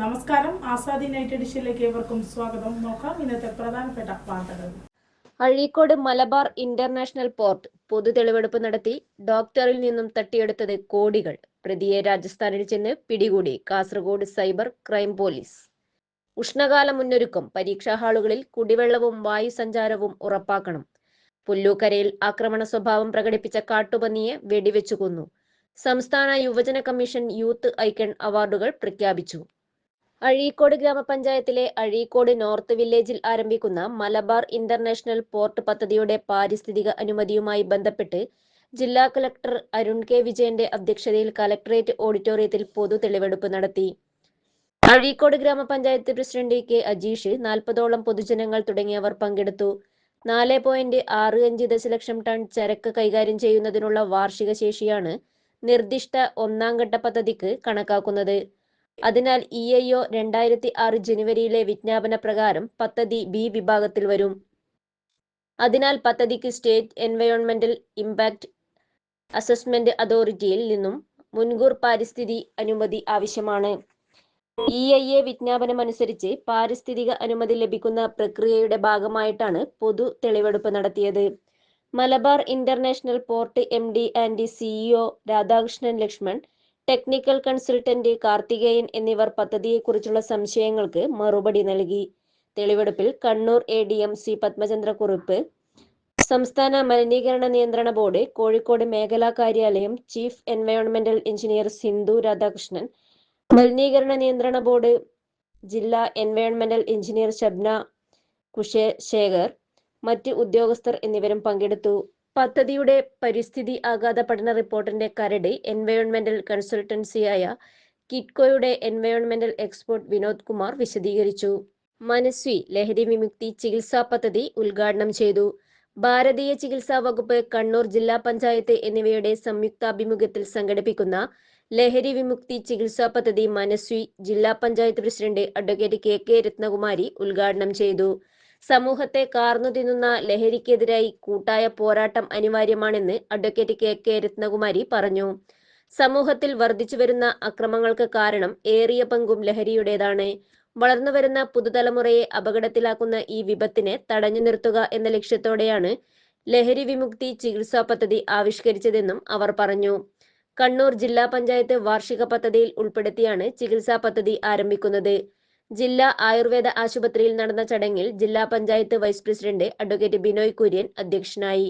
നമസ്കാരം. ആസാദി നൈറ്റ് എഡിഷനിലേക്ക് ഏവർക്കും സ്വാഗതം. നോക്കാം ഇന്നത്തെ പ്രധാനപ്പെട്ട വാർത്തകൾ. അഴീക്കോട് മലബാർ ഇന്റർനാഷണൽ പോർട്ട് പൊതു തെളിവെടുപ്പ് നടത്തി ഡോക്ടറിൽ നിന്നും തട്ടിയെടുത്തത് കോടികൾ. പ്രതിയെ രാജസ്ഥാനിൽ ചെന്ന് പിടികൂടി. Kasaragod cyber crime police. ഉഷ്ണകാല മുന്നൊരുക്കം. പരീക്ഷാ ഹാളുകളിൽ കുടിവെള്ളവും വായുസഞ്ചാരവും ഉറപ്പാക്കണം. പുല്ലൂക്കരയിൽ ആക്രമണ സ്വഭാവം പ്രകടിപ്പിച്ച കാട്ടുപന്നിയെ വെടിവെച്ചു കൊന്നു. സംസ്ഥാന യുവജന കമ്മീഷൻ യൂത്ത് ഐക്കൺ അവാർഡുകൾ പ്രഖ്യാപിച്ചു. അഴീക്കോട് ഗ്രാമപഞ്ചായത്തിലെ അഴീക്കോട് നോർത്ത് വില്ലേജിൽ ആരംഭിക്കുന്ന മലബാർ ഇന്റർനാഷണൽ പോർട്ട് പദ്ധതിയുടെ പാരിസ്ഥിതിക അനുമതിയുമായി ബന്ധപ്പെട്ട് ജില്ലാ കളക്ടർ അരുൺ കെ വിജയന്റെ അധ്യക്ഷതയിൽ കലക്ടറേറ്റ് ഓഡിറ്റോറിയത്തിൽ പൊതു തെളിവെടുപ്പ് നടത്തി. അഴീക്കോട് ഗ്രാമപഞ്ചായത്ത് പ്രസിഡന്റ് കെ അജീഷ് നാൽപ്പതോളം പൊതുജനങ്ങൾ തുടങ്ങിയവർ പങ്കെടുത്തു. നാല് പോയിന്റ് ആറ് അഞ്ച് ദശലക്ഷം ടൺ ചരക്ക് കൈകാര്യം ചെയ്യുന്നതിനുള്ള വാർഷിക ശേഷിയാണ് നിർദ്ദിഷ്ട ഒന്നാം ഘട്ട പദ്ധതിക്ക് കണക്കാക്കുന്നത്. അതിനാൽ ഇ ഐ ഒ രണ്ടായിരത്തി ആറ് ജനുവരിയിലെ വിജ്ഞാപന പ്രകാരം പദ്ധതി ബി വിഭാഗത്തിൽ വരും. അതിനാൽ പദ്ധതിക്ക് സ്റ്റേറ്റ് എൻവയോൺമെന്റൽ ഇമ്പാക്ട് അസസ്മെന്റ് അതോറിറ്റിയിൽ നിന്നും മുൻകൂർ പാരിസ്ഥിതി അനുമതി ആവശ്യമാണ്. ഇ ഐ എ വിജ്ഞാപനം അനുസരിച്ച് പാരിസ്ഥിതിക അനുമതി ലഭിക്കുന്ന പ്രക്രിയയുടെ ഭാഗമായിട്ടാണ് പൊതു തെളിവെടുപ്പ് നടത്തിയത്. Malabar international port M D and CEO Radhakrishnan Lakshman technical consultant Karthikeyan എന്നിവർ പദ്ധതിയെക്കുറിച്ചുള്ള സംശയങ്ങൾക്ക് മറുപടി നൽകി. തെളിവെടുപ്പിൽ Kannur A D M C Padmachandrakurup സംസ്ഥാന മലിനീകരണ നിയന്ത്രണ ബോർഡ് കോഴിക്കോട് മേഖലാ കാര്യാലയം ചീഫ് എൻവയോൺമെന്റൽ എഞ്ചിനീയർ സിന്ധു രാധാകൃഷ്ണൻ മലിനീകരണ നിയന്ത്രണ ബോർഡ് ജില്ലാ എൻവയോൺമെന്റൽ എഞ്ചിനീയർ ശബ്ന കുശേശേഖർ മറ്റ് ഉദ്യോഗസ്ഥർ എന്നിവരും പങ്കെടുത്തു. പദ്ധതിയുടെ പരിസ്ഥിതി ആഘാത പഠന റിപ്പോർട്ടിന്റെ കരട് എൻവയോൺമെന്റൽ കൺസൾട്ടൻസിയായ കിറ്റ്കോയുടെ എൻവയോൺമെന്റൽ എക്സ്പോർട്ട് വിനോദ് കുമാർ വിശദീകരിച്ചു. മനസ്വി ലഹരി വിമുക്തി ചികിത്സാ പദ്ധതി ഉദ്ഘാടനം ചെയ്തു. ഭാരതീയ ചികിത്സാ വകുപ്പ് കണ്ണൂർ ജില്ലാ പഞ്ചായത്ത് എന്നിവയുടെ സംയുക്താഭിമുഖ്യത്തിൽ സംഘടിപ്പിക്കുന്ന ലഹരി വിമുക്തി ചികിത്സാ പദ്ധതി മനസ്വി ജില്ലാ panchayat president advocate K K Ratnakumari ഉദ്ഘാടനം ചെയ്തു. സമൂഹത്തെ കാർന്നു തിന്നുന്ന ലഹരിക്കെതിരായി കൂട്ടായ പോരാട്ടം അനിവാര്യമാണെന്ന് അഡ്വക്കേറ്റ് കെ കെ രത്നകുമാരി പറഞ്ഞു. സമൂഹത്തിൽ വർദ്ധിച്ചു വരുന്ന അക്രമങ്ങൾക്ക് കാരണം ഏറിയ പങ്കും ലഹരിയുടേതാണ്. വളർന്നുവരുന്ന പുതുതലമുറയെ അപകടത്തിലാക്കുന്ന ഈ വിപത്തിനെ തടഞ്ഞു നിർത്തുക എന്ന ലക്ഷ്യത്തോടെയാണ് ലഹരി വിമുക്തി ചികിത്സാ പദ്ധതി ആവിഷ്കരിച്ചതെന്നും അവർ പറഞ്ഞു. കണ്ണൂർ ജില്ലാ പഞ്ചായത്ത് വാർഷിക പദ്ധതിയിൽ ഉൾപ്പെടുത്തിയാണ് ചികിത്സാ പദ്ധതി ആരംഭിക്കുന്നത്. ജില്ലാ ആയുർവേദ ആശുപത്രിയിൽ നടന്ന ചടങ്ങിൽ ജില്ലാ panchayat vice president advocate Binoy Kurian അധ്യക്ഷനായി.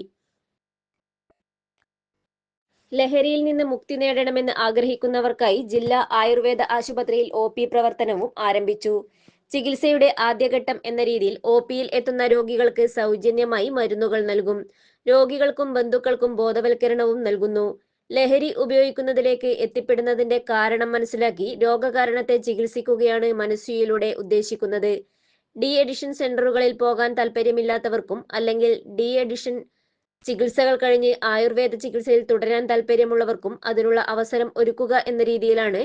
ലഹരിയിൽ നിന്ന് മുക്തി നേടണമെന്ന് ആഗ്രഹിക്കുന്നവർക്കായി ജില്ലാ ആയുർവേദ ആശുപത്രിയിൽ ഒ പി പ്രവർത്തനവും ആരംഭിച്ചു. ചികിത്സയുടെ ആദ്യഘട്ടം എന്ന രീതിയിൽ ഒ പിയിൽ എത്തുന്ന രോഗികൾക്ക് സൗജന്യമായി മരുന്നുകൾ നൽകും. രോഗികൾക്കും ബന്ധുക്കൾക്കും ബോധവൽക്കരണവും നൽകുന്നു. ലഹരി ഉപയോഗിക്കുന്നതിലേക്ക് എത്തിപ്പെടുന്നതിന്റെ കാരണം മനസ്സിലാക്കി രോഗകാരണത്തെ ചികിത്സിക്കുകയാണ് മനസ്സിയിലൂടെ ഉദ്ദേശിക്കുന്നത്. ഡി എഡിഷൻ സെന്ററുകളിൽ പോകാൻ താല്പര്യമില്ലാത്തവർക്കും അല്ലെങ്കിൽ ഡി എഡിഷൻ ചികിത്സകൾ കഴിഞ്ഞ് ആയുർവേദ ചികിത്സയിൽ തുടരാൻ താല്പര്യമുള്ളവർക്കും അതിനുള്ള അവസരം ഒരുക്കുക എന്ന രീതിയിലാണ്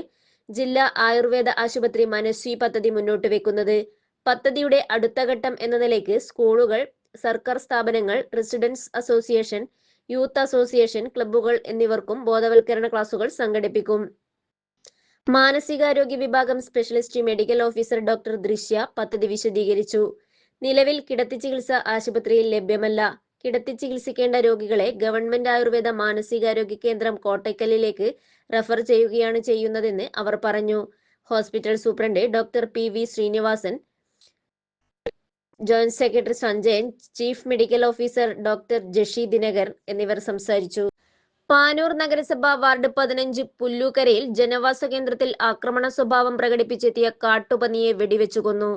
ജില്ലാ ആയുർവേദ ആശുപത്രി മനസ്വി പദ്ധതി മുന്നോട്ട് വെക്കുന്നത്. പദ്ധതിയുടെ അടുത്ത ഘട്ടം എന്ന നിലയ്ക്ക് സ്കൂളുകൾ സർക്കാർ സ്ഥാപനങ്ങൾ റെസിഡൻസ് അസോസിയേഷൻ യൂത്ത് അസോസിയേഷൻ ക്ലബ്ബുകൾ എന്നിവർക്കും ബോധവൽക്കരണ ക്ലാസുകൾ സംഘടിപ്പിക്കും. മാനസികാരോഗ്യ വിഭാഗം സ്പെഷ്യലിസ്റ്റ് മെഡിക്കൽ ഓഫീസർ ഡോക്ടർ ദൃശ്യ പദ്ധതി വിശദീകരിച്ചു. നിലവിൽ കിടത്തി ചികിത്സ ആശുപത്രിയിൽ ലഭ്യമല്ല. കിടത്തി ചികിത്സിക്കേണ്ട രോഗികളെ ഗവൺമെന്റ് ആയുർവേദ മാനസികാരോഗ്യ കേന്ദ്രം കോട്ടയ്ക്കലിലേക്ക് റഫർ ചെയ്യുകയാണ് ചെയ്യുന്നതെന്ന് അവർ പറഞ്ഞു. Hospital superintendent doctor P V Srinivasan joint secretary Sanjayan chief medical officer doctor Jashi Dinakar എന്നിവർ സംസാരിച്ചു. പാനൂർ നഗരസഭ വാർഡ് പതിനഞ്ച് പുല്ലൂക്കരയിൽ ജനവാസ കേന്ദ്രത്തിൽ ആക്രമണ സ്വഭാവം പ്രകടിപ്പിച്ചെത്തിയ കാട്ടുപന്നിയെ വെടിവെച്ചു കൊന്നു.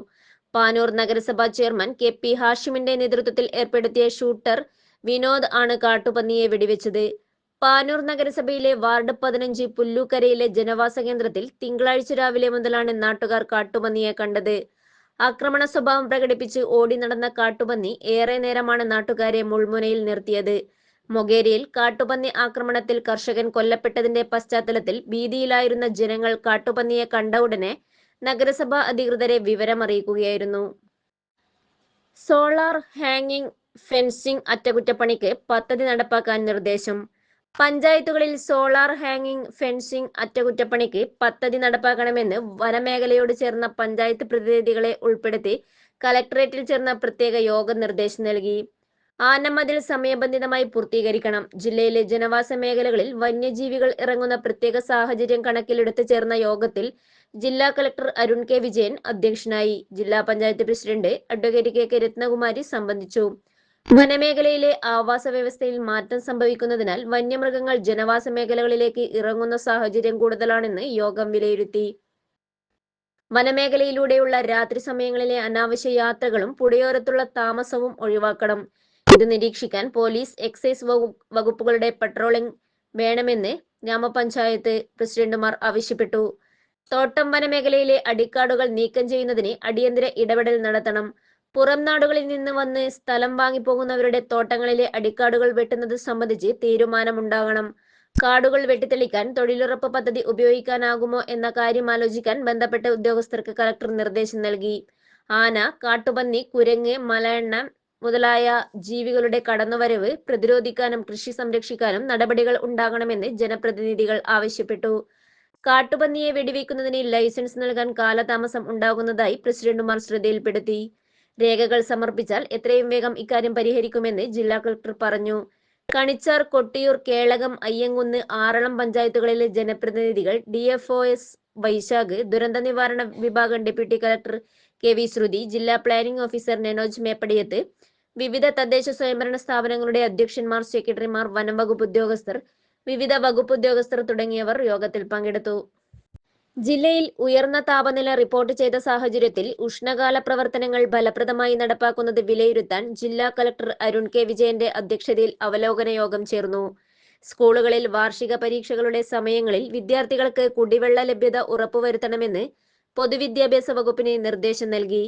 പാനൂർ നഗരസഭാ ചെയർമാൻ കെ പി ഹാഷിമിന്റെ നേതൃത്വത്തിൽ ഏർപ്പെടുത്തിയ ഷൂട്ടർ വിനോദ് ആണ് കാട്ടുപന്നിയെ വെടിവെച്ചത്. പാനൂർ നഗരസഭയിലെ വാർഡ് പതിനഞ്ച് പുല്ലൂക്കരയിലെ ജനവാസ കേന്ദ്രത്തിൽ തിങ്കളാഴ്ച രാവിലെ മുതലാണ് നാട്ടുകാർ കാട്ടുപന്നിയെ കണ്ടത്. ആക്രമണ സ്വഭാവം പ്രകടിപ്പിച്ച് ഓടി നടന്ന കാട്ടുപന്നി ഏറെ നേരമാണ് നാട്ടുകാരെ മുൾമുനയിൽ നിർത്തിയത്. മൊഗേരിയിൽ കാട്ടുപന്നി ആക്രമണത്തിൽ കർഷകൻ കൊല്ലപ്പെട്ടതിന്റെ പശ്ചാത്തലത്തിൽ ഭീതിയിലായിരുന്ന ജനങ്ങൾ കാട്ടുപന്നിയെ കണ്ട ഉടനെ നഗരസഭാ അധികൃതരെ വിവരമറിയിക്കുകയായിരുന്നു. സോളാർ ഹാങ്ങിംഗ് ഫെൻസിംഗ് അറ്റകുറ്റപ്പണിക്ക് പദ്ധതി നടപ്പാക്കാൻ നിർദ്ദേശം. പഞ്ചായത്തുകളിൽ സോളാർ ഹാങ്ങിംഗ് ഫെൻസിംഗ് അറ്റകുറ്റപ്പണിക്ക് പദ്ധതി നടപ്പാക്കണമെന്ന് വനമേഖലയോട് ചേർന്ന പഞ്ചായത്ത് പ്രതിനിധികളെ ഉൾപ്പെടുത്തി കലക്ടറേറ്റിൽ ചേർന്ന പ്രത്യേക യോഗം നിർദ്ദേശം നൽകി. ആനമതിൽ സമയബന്ധിതമായി പൂർത്തീകരിക്കണം. ജില്ലയിലെ ജനവാസ മേഖലകളിൽ വന്യജീവികൾ ഇറങ്ങുന്ന പ്രത്യേക സാഹചര്യം കണക്കിലെടുത്ത് ചേർന്ന യോഗത്തിൽ ജില്ലാ കളക്ടർ അരുൺ കെ വിജയൻ അധ്യക്ഷനായി. ജില്ലാ panchayat president advocate K K Ratnakumari സംബന്ധിച്ചു. വനമേഖലയിലെ ആവാസ വ്യവസ്ഥയിൽ മാറ്റം സംഭവിക്കുന്നതിനാൽ വന്യമൃഗങ്ങൾ ജനവാസ മേഖലകളിലേക്ക് ഇറങ്ങുന്ന സാഹചര്യം കൂടുതലാണെന്ന് യോഗം വിലയിരുത്തി. വനമേഖലയിലൂടെയുള്ള രാത്രി സമയങ്ങളിലെ അനാവശ്യ യാത്രകളും പുഴയോരത്തുള്ള താമസവും ഒഴിവാക്കണം. ഇത് നിരീക്ഷിക്കാൻ പോലീസ് എക്സൈസ് വകു- വകുപ്പുകളുടെ പട്രോളിംഗ് വേണമെന്ന് ഗ്രാമപഞ്ചായത്ത് പ്രസിഡന്റുമാർ ആവശ്യപ്പെട്ടു. തോട്ടം വനമേഖലയിലെ അടിക്കാടുകൾ നീക്കം ചെയ്യുന്നതിന് അടിയന്തര ഇടപെടൽ നടത്തണം. പുറം നാടുകളിൽ നിന്ന് വന്ന് സ്ഥലം വാങ്ങിപ്പോകുന്നവരുടെ തോട്ടങ്ങളിലെ അടിക്കാടുകൾ വെട്ടുന്നത് സംബന്ധിച്ച് തീരുമാനമുണ്ടാകണം. കാടുകൾ വെട്ടിത്തെളിക്കാൻ തൊഴിലുറപ്പ് പദ്ധതി ഉപയോഗിക്കാനാകുമോ എന്ന കാര്യം ആലോചിക്കാൻ ബന്ധപ്പെട്ട ഉദ്യോഗസ്ഥർക്ക് കലക്ടർ നിർദ്ദേശം നൽകി. ആന കാട്ടുപന്നി കുരങ്ങ് മലയെണ്ണ മുതലായ ജീവികളുടെ കടന്നുവരവ് പ്രതിരോധിക്കാനും കൃഷി സംരക്ഷിക്കാനും നടപടികൾ ഉണ്ടാകണമെന്ന് ജനപ്രതിനിധികൾ ആവശ്യപ്പെട്ടു. കാട്ടുപന്നിയെ വെടിവെക്കുന്നതിന് ലൈസൻസ് നൽകാൻ കാലതാമസം ഉണ്ടാകുന്നതായി പ്രസിഡന്റുമാർ ശ്രദ്ധയിൽപ്പെടുത്തി. രേഖകൾ സമർപ്പിച്ചാൽ എത്രയും വേഗം ഇക്കാര്യം പരിഹരിക്കുമെന്ന് ജില്ലാ കളക്ടർ പറഞ്ഞു. കണിച്ചാർ കൊട്ടിയൂർ കേളകം അയ്യങ്കുന്ന് ആറളം പഞ്ചായത്തുകളിലെ ജനപ്രതിനിധികൾ D F O S Vaishakh ദുരന്ത നിവാരണ വിഭാഗം deputy collector K V Shruti ജില്ലാ പ്ലാനിംഗ് ഓഫീസർ നെനോജ് മേപ്പടിയത്ത് വിവിധ തദ്ദേശ സ്വയംഭരണ സ്ഥാപനങ്ങളുടെ അധ്യക്ഷന്മാർ സെക്രട്ടറിമാർ വനം വകുപ്പ് ഉദ്യോഗസ്ഥർ വിവിധ വകുപ്പ് ഉദ്യോഗസ്ഥർ തുടങ്ങിയവർ യോഗത്തിൽ പങ്കെടുത്തു. ജില്ലയിൽ ഉയർന്ന താപനില റിപ്പോർട്ട് ചെയ്ത സാഹചര്യത്തിൽ ഉഷ്ണകാല പ്രവർത്തനങ്ങൾ ഫലപ്രദമായി നടപ്പാക്കുന്നത് വിലയിരുത്താൻ ജില്ലാ കളക്ടർ അരുൺ കെ വിജയന്റെ അധ്യക്ഷതയിൽ അവലോകന യോഗം ചേർന്നു. സ്കൂളുകളിൽ വാർഷിക പരീക്ഷകളുടെ സമയങ്ങളിൽ വിദ്യാർത്ഥികൾക്ക് കുടിവെള്ള ലഭ്യത ഉറപ്പുവരുത്തണമെന്ന് പൊതുവിദ്യാഭ്യാസ വകുപ്പിന് നിർദ്ദേശം നൽകി.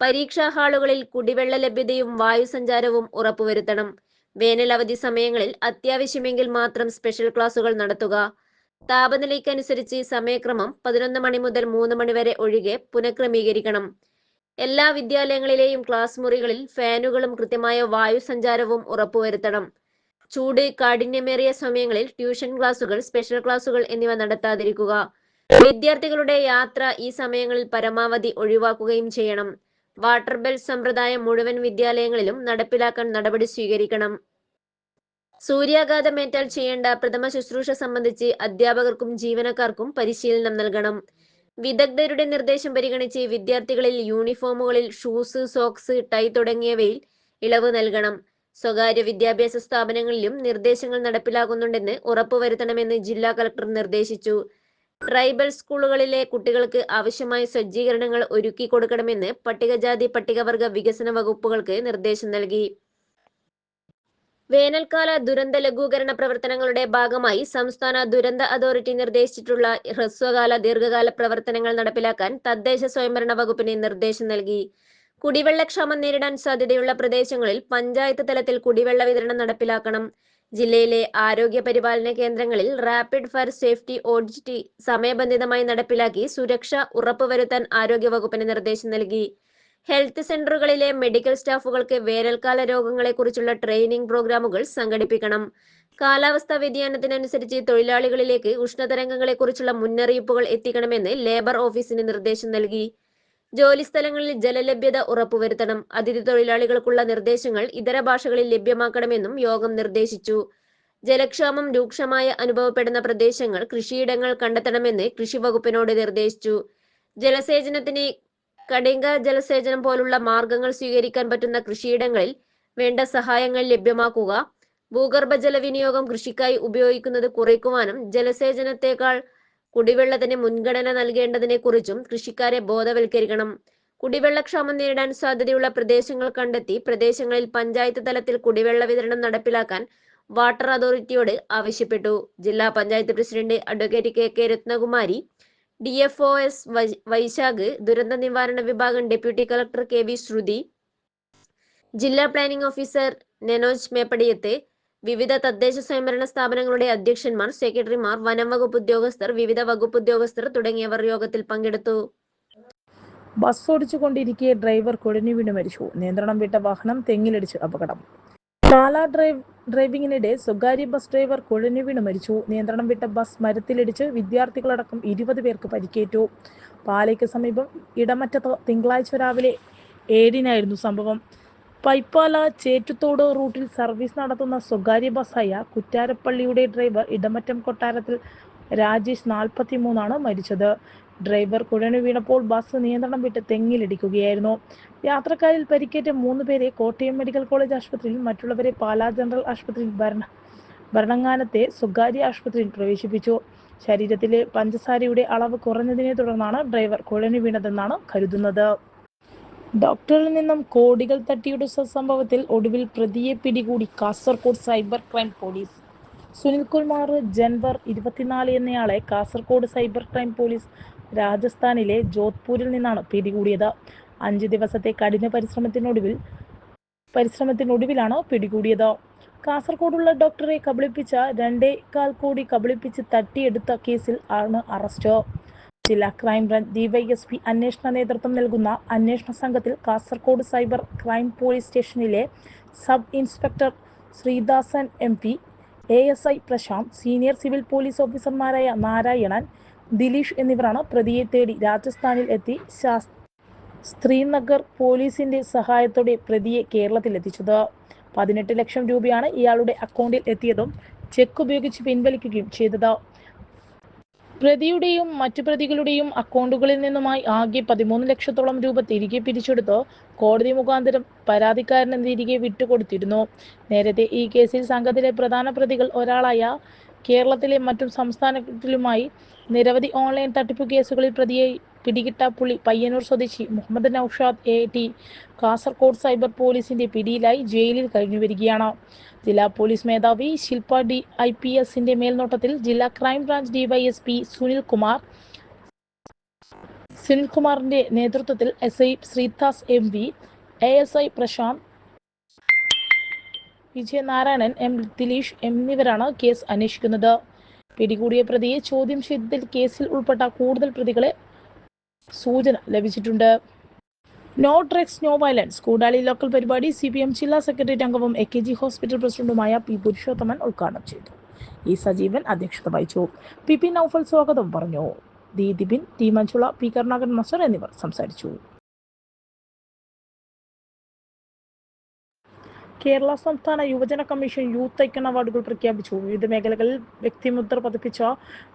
പരീക്ഷാ ഹാളുകളിൽ കുടിവെള്ള ലഭ്യതയും വായുസഞ്ചാരവും ഉറപ്പുവരുത്തണം. വേനൽ അവധി സമയങ്ങളിൽ അത്യാവശ്യമെങ്കിൽ മാത്രം സ്പെഷ്യൽ ക്ലാസുകൾ നടത്തുക. താപനിലയ്ക്കനുസരിച്ച് സമയക്രമം പതിനൊന്ന് മണി മുതൽ മൂന്ന് മണി വരെ ഒഴികെ പുനഃക്രമീകരിക്കണം. എല്ലാ വിദ്യാലയങ്ങളിലെയും ക്ലാസ് മുറികളിൽ ഫാനുകളും കൃത്യമായ വായു സഞ്ചാരവും ഉറപ്പുവരുത്തണം. ചൂട് കാഠിന്യമേറിയ സമയങ്ങളിൽ ട്യൂഷൻ ക്ലാസുകൾ സ്പെഷ്യൽ ക്ലാസുകൾ എന്നിവ നടത്താതിരിക്കുക. വിദ്യാർത്ഥികളുടെ യാത്ര ഈ സമയങ്ങളിൽ പരമാവധി ഒഴിവാക്കുകയും ചെയ്യണം. വാട്ടർ ബെൽ സമ്പ്രദായം മുഴുവൻ വിദ്യാലയങ്ങളിലും നടപ്പിലാക്കാൻ നടപടി സ്വീകരിക്കണം. സൂര്യാഘാതമേറ്റാൽ ചെയ്യേണ്ട പ്രഥമ ശുശ്രൂഷ സംബന്ധിച്ച് അധ്യാപകർക്കും ജീവനക്കാർക്കും പരിശീലനം നൽകണം. വിദഗ്ധരുടെ നിർദ്ദേശം പരിഗണിച്ച് വിദ്യാർത്ഥികളിൽ യൂണിഫോമുകളിൽ ഷൂസ് സോക്സ് ടൈ തുടങ്ങിയവയിൽ ഇളവ് നൽകണം. സ്വകാര്യ വിദ്യാഭ്യാസ സ്ഥാപനങ്ങളിലും നിർദ്ദേശങ്ങൾ നടപ്പിലാകുന്നുണ്ടെന്ന് ഉറപ്പുവരുത്തണമെന്ന് ജില്ലാ കളക്ടർ നിർദ്ദേശിച്ചു. ട്രൈബൽ സ്കൂളുകളിലെ കുട്ടികൾക്ക് ആവശ്യമായ സജ്ജീകരണങ്ങൾ ഒരുക്കി കൊടുക്കണമെന്ന് പട്ടികജാതി പട്ടികവർഗ വികസന വകുപ്പുകൾക്ക് നിർദ്ദേശം നൽകി. വേനൽക്കാല ദുരന്ത ലഘൂകരണ പ്രവർത്തനങ്ങളുടെ ഭാഗമായി സംസ്ഥാന ദുരന്ത അതോറിറ്റി നിർദ്ദേശിച്ചിട്ടുള്ള ഹ്രസ്വകാല ദീർഘകാല പ്രവർത്തനങ്ങൾ നടപ്പിലാക്കാൻ തദ്ദേശ സ്വയംഭരണ വകുപ്പിന് നിർദ്ദേശം നൽകി. കുടിവെള്ളക്ഷാമം നേരിടാൻ സാധ്യതയുള്ള പ്രദേശങ്ങളിൽ പഞ്ചായത്ത് തലത്തിൽ കുടിവെള്ള വിതരണം നടപ്പിലാക്കണം. ജില്ലയിലെ ആരോഗ്യ പരിപാലന കേന്ദ്രങ്ങളിൽ റാപ്പിഡ് ഫയർ സേഫ്റ്റി ഓഡിറ്റ് സമയബന്ധിതമായി നടപ്പിലാക്കി സുരക്ഷ ഉറപ്പുവരുത്താൻ ആരോഗ്യ വകുപ്പിന് നിർദ്ദേശം നൽകി. ഹെൽത്ത് സെന്ററുകളിലെ മെഡിക്കൽ സ്റ്റാഫുകൾക്ക് വേനൽക്കാല രോഗങ്ങളെക്കുറിച്ചുള്ള ട്രെയിനിംഗ് പ്രോഗ്രാമുകൾ സംഘടിപ്പിക്കണം. കാലാവസ്ഥാ വ്യതിയാനത്തിനനുസരിച്ച് തൊഴിലാളികളിലേക്ക് ഉഷ്ണതരംഗങ്ങളെക്കുറിച്ചുള്ള മുന്നറിയിപ്പുകൾ എത്തിക്കണമെന്ന് ലേബർ ഓഫീസിന് നിർദ്ദേശം നൽകി. ജോലിസ്ഥലങ്ങളിൽ ജലലഭ്യത ഉറപ്പുവരുത്തണം. അതിഥി തൊഴിലാളികൾക്കുള്ള നിർദ്ദേശങ്ങൾ ഇതര ഭാഷകളിൽ ലഭ്യമാക്കണമെന്നും യോഗം നിർദ്ദേശിച്ചു. ജലക്ഷാമം രൂക്ഷമായ അനുഭവപ്പെടുന്ന പ്രദേശങ്ങൾ കൃഷിയിടങ്ങൾ കണ്ടെത്തണമെന്ന് കൃഷി വകുപ്പിനോട് നിർദ്ദേശിച്ചു. ജലസേചനത്തിന് കടിങ്ക ജലസേചനം പോലുള്ള മാർഗങ്ങൾ സ്വീകരിക്കാൻ പറ്റുന്ന കൃഷിയിടങ്ങളിൽ വേണ്ട സഹായങ്ങൾ ലഭ്യമാക്കുക. ഭൂഗർഭജല വിനിയോഗം കൃഷിക്കായി ഉപയോഗിക്കുന്നത് കുറയ്ക്കുവാനും ജലസേചനത്തെക്കാൾ കുടിവെള്ളത്തിന് മുൻഗണന നൽകേണ്ടതിനെ കുറിച്ചും കൃഷിക്കാരെ ബോധവൽക്കരിക്കണം. കുടിവെള്ളക്ഷാമം നേരിടാൻ സാധ്യതയുള്ള പ്രദേശങ്ങൾ കണ്ടെത്തി പ്രദേശങ്ങളിൽ പഞ്ചായത്ത് തലത്തിൽ കുടിവെള്ള വിതരണം നടപ്പിലാക്കാൻ വാട്ടർ അതോറിറ്റിയോട് ആവശ്യപ്പെട്ടു. ജില്ലാ panchayat president advocate K K Ratnakumari D F O S Vaishakh ദുരന്ത നിവാരണ വിഭാഗം deputy collector K V Shruti ജില്ലാ പ്ലാനിംഗ് ഓഫീസർ നെനോജ് മേപ്പടിയത്ത് വിവിധ തദ്ദേശ സ്വയംഭരണ സ്ഥാപനങ്ങളുടെ അധ്യക്ഷന്മാർ സെക്രട്ടറിമാർ വനം വകുപ്പ് ഉദ്യോഗസ്ഥർ വിവിധ വകുപ്പ് ഉദ്യോഗസ്ഥർ തുടങ്ങിയവർ യോഗത്തിൽ പങ്കെടുത്തു. ബസ് ഓടിച്ചുകൊണ്ടിരിക്കെ ഡ്രൈവർ കുഴഞ്ഞു വീണ് മരിച്ചു. നിയന്ത്രണം വിട്ട വാഹനം തെങ്ങിലിടിച്ച് അപകടം. കാല ഡ്രൈവ് ഡ്രൈവിംഗിനിടെ സ്വകാര്യ ബസ് ഡ്രൈവർ കുഴഞ്ഞു വീണ് മരിച്ചു. നിയന്ത്രണം വിട്ട ബസ് മരത്തിലിടിച്ച് വിദ്യാർത്ഥികളടക്കം ഇരുപത് പേർക്ക് പരിക്കേറ്റു. പാലയ്ക്ക് സമീപം ഇടമറ്റത്ത് തിങ്കളാഴ്ച രാവിലെ ഏഴിനായിരുന്നു സംഭവം. പൈപ്പാല ചേറ്റുത്തോട് റൂട്ടിൽ സർവീസ് നടത്തുന്ന സ്വകാര്യ ബസ്സായ കുറ്റാരപ്പള്ളിയുടെ ഡ്രൈവർ ഇടമറ്റം കൊട്ടാരത്തിൽ രാജേഷ് നാൽപ്പത്തിമൂന്നാണ് മരിച്ചത്. ഡ്രൈവർ കുഴഞ്ഞു വീണപ്പോൾ ബസ് നിയന്ത്രണം വിട്ട് തെങ്ങിലിടിക്കുകയായിരുന്നു. യാത്രക്കാരിൽ പരിക്കേറ്റ മൂന്ന് പേരെ കോട്ടയം മെഡിക്കൽ കോളേജ് ആശുപത്രിയിൽ മറ്റുള്ളവരെ പാലാ ജനറൽ ആശുപത്രിയിൽ ഭരണ ഭരണങ്ങാനത്തെ സ്വകാര്യ ആശുപത്രിയിൽ പ്രവേശിപ്പിച്ചു. ശരീരത്തിലെ പഞ്ചസാരയുടെ അളവ് കുറഞ്ഞതിനെ തുടർന്നാണ് ഡ്രൈവർ കുഴഞ്ഞു വീണതെന്നാണ് കരുതുന്നത്. ഡോക്ടറിൽ നിന്നും കോടികൾ തട്ടിയെടുത്ത സംഭവത്തിൽ ഒടുവിൽ പ്രതിയെ പിടികൂടി Kasaragod cyber crime police. Sunilkumar Janwar ഇരുപത്തിനാല് എന്നയാളെ കാസർഗോഡ് സൈബർ ക്രൈം പോലീസ് രാജസ്ഥാനിലെ ജോധ്പൂരിൽ നിന്നാണ് പിടികൂടിയത്. അഞ്ച് ദിവസത്തെ കഠിന പരിശ്രമത്തിനൊടുവിൽ പരിശ്രമത്തിനൊടുവിലാണ് പിടികൂടിയത്. കാസർഗോഡുള്ള ഡോക്ടറെ കബളിപ്പിച്ച രണ്ടേ കാൽ കോടി കബളിപ്പിച്ച് തട്ടിയെടുത്ത കേസിൽ ആണ് അറസ്റ്റ്. ജില്ലാ ക്രൈംബ്രാഞ്ച് ഡിവൈഎസ്പി അന്വേഷണ നേതൃത്വം നൽകുന്ന അന്വേഷണ സംഘത്തിൽ കാസർഗോഡ് സൈബർ ക്രൈം പോലീസ് സ്റ്റേഷനിലെ sub inspector Sreedasan M P A S I Prashanth senior civil police ഓഫീസർമാരായ നാരായണൻ ദിലീഷ് എന്നിവരാണ് പ്രതിയെ തേടി രാജസ്ഥാനിൽ എത്തി ശാസ് പോലീസിന്റെ സഹായത്തോടെ പ്രതിയെ കേരളത്തിൽ കേരളത്തിലെത്തിച്ചത് പതിനെട്ട് ലക്ഷം രൂപയാണ് ഇയാളുടെ അക്കൗണ്ടിൽ എത്തിയതും ചെക്ക് ഉപയോഗിച്ച് പിൻവലിക്കുകയും ചെയ്തത്. പ്രതിയുടെയും മറ്റു പ്രതികളുടെയും അക്കൗണ്ടുകളിൽ നിന്നുമായി ആകെ പതിമൂന്ന് ലക്ഷത്തോളം രൂപ തിരികെ പിരിച്ചെടുത്ത് കോടതി മുഖാന്തരം പരാതിക്കാരന് തിരികെ വിട്ടുകൊടുത്തിരുന്നു. നേരത്തെ ഈ കേസിൽ സംഘത്തിലെ പ്രധാന പ്രതികൾ ഒരാളായ കേരളത്തിലെ മറ്റു സംസ്ഥാനത്തിലുമായി നിരവധി ഓൺലൈൻ തട്ടിപ്പ് കേസുകളിൽ പ്രതിയെ പിടികിട്ടാപ്പുള്ളി പയ്യന്നൂർ സ്വദേശി Muhammad Noushad A T Kasaragod cyber പോലീസിന്റെ പിടിയിലായി ജയിലിൽ കഴിഞ്ഞു വരികയാണ്. ജില്ലാ പോലീസ് മേധാവി ശില്പ ഡി ഐ പി എസിന്റെ മേൽനോട്ടത്തിൽ ജില്ലാ crime branch DYSP Sunil Kumar സുനിൽകുമാറിന്റെ നേതൃത്വത്തിൽ S I Sreedas M V A S I Prashanth Vijayanarayanan M. Dileesh എന്നിവരാണ് കേസ് അന്വേഷിക്കുന്നത്. പിടികൂടിയ പ്രതിയെ ചോദ്യം ചെയ്തതിൽ കേസിൽ ഉൾപ്പെട്ട കൂടുതൽ പ്രതികളെ സൂചന ലഭിച്ചിട്ടുണ്ട്. No drugs no violence Koodali local പരിപാടി സി പി എം ജില്ലാ സെക്രട്ടറി അംഗവും എ കെ ജി ഹോസ്പിറ്റൽ പ്രസിഡന്റുമായ പി പുരുഷോത്തമൻ ഉദ്ഘാടനം ചെയ്തു. ഇ സജീവൻ അധ്യക്ഷത വഹിച്ചു. പി പി നൌഫൽ സ്വാഗതം പറഞ്ഞു. ദീദിബിൻ ടി പി കരുണാകരൻ മസർ എന്നിവർ സംസാരിച്ചു. കേരള സംസ്ഥാന യുവജന കമ്മീഷൻ യൂത്ത് ഐക്കൺ അവാർഡുകൾ പ്രഖ്യാപിച്ചു. വിവിധ മേഖലകളിൽ വ്യക്തിമുദ്ര പതിപ്പിച്ച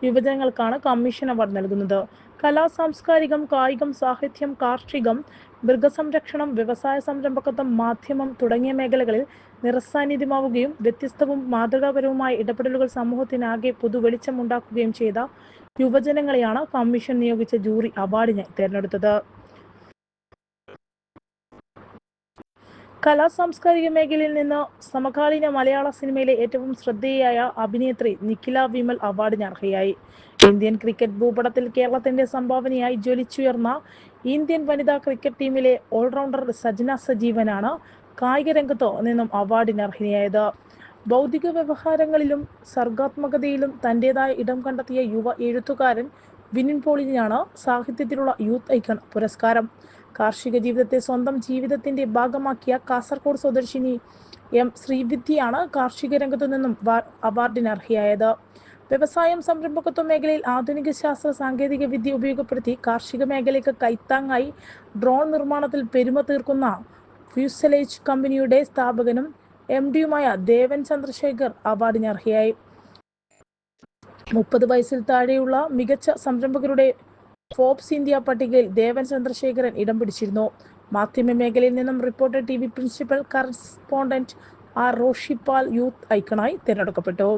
യുവജനങ്ങൾക്കാണ് കമ്മീഷൻ അവാർഡ് നൽകുന്നത്. കലാ സാംസ്കാരികം കായികം സാഹിത്യം കാർഷികം മൃഗസംരക്ഷണം വ്യവസായ സംരംഭകത്വം മാധ്യമം തുടങ്ങിയ മേഖലകളിൽ നിറസാന്നിധ്യമാവുകയും വ്യത്യസ്തവും മാതൃകാപരവുമായ ഇടപെടലുകൾ സമൂഹത്തിനാകെ പുതുവെളിച്ചമുണ്ടാക്കുകയും ചെയ്ത യുവജനങ്ങളെയാണ് കമ്മീഷൻ നിയോഗിച്ച ജൂറി അവാർഡിനായി തിരഞ്ഞെടുത്തത്. കലാ സാംസ്കാരിക മേഖലയിൽ നിന്ന് സമകാലീന മലയാള സിനിമയിലെ ഏറ്റവും ശ്രദ്ധേയയായ അഭിനേത്രി നിഖില വിമൽ അവാർഡിന് അർഹയായി. ഇന്ത്യൻ ക്രിക്കറ്റ് ഭൂപടത്തിൽ കേരളത്തിന്റെ സംഭാവനയായി ജ്വലിച്ചുയർന്ന ഇന്ത്യൻ വനിതാ ക്രിക്കറ്റ് ടീമിലെ ഓൾറൗണ്ടർ സജന സജീവനാണ് കായിക രംഗത്ത് നിന്നും അവാർഡിന് അർഹനയായത് ഭൗതിക വ്യവഹാരങ്ങളിലും സർഗാത്മകതയിലും തന്റേതായ ഇടം കണ്ടെത്തിയ യുവ എഴുത്തുകാരൻ വിനിൻ പോളിനാണ് സാഹിത്യത്തിലുള്ള യൂത്ത് ഐക്കൺ പുരസ്കാരം. കാർഷിക ജീവിതത്തെ സ്വന്തം ജീവിതത്തിന്റെ ഭാഗമാക്കിയ കാസർഗോഡ് സ്വദർശിനി എം ശ്രീവിദ്യയാണ് കാർഷിക രംഗത്തു നിന്നും അവാർഡിന് അർഹയായത്. വ്യവസായം സംരംഭകത്വ മേഖലയിൽ ആധുനിക ശാസ്ത്ര സാങ്കേതിക വിദ്യ ഉപയോഗപ്പെടുത്തി കാർഷിക മേഖലയ്ക്ക് കൈത്താങ്ങായി ഡ്രോൺ നിർമ്മാണത്തിൽ പെരുമ തീർക്കുന്ന ഫ്യൂസലേജ് കമ്പനിയുടെ സ്ഥാപകനും എം ഡിയുമായ ദേവൻ ചന്ദ്രശേഖർ അവാർഡിന് അർഹയായി. മുപ്പത് വയസ്സിൽ താഴെയുള്ള മികച്ച സംരംഭകരുടെ ഫോബ്സ് ഇന്ത്യ പട്ടികയിൽ ദേവൻ ചന്ദ്രശേഖരൻ ഇടം പിടിച്ചിരുന്നു. മാധ്യമ മേഖലയിൽ നിന്നും reporter T V principal correspondent R Roshipal youth ഐക്കണായി തിരഞ്ഞെടുക്കപ്പെട്ടു.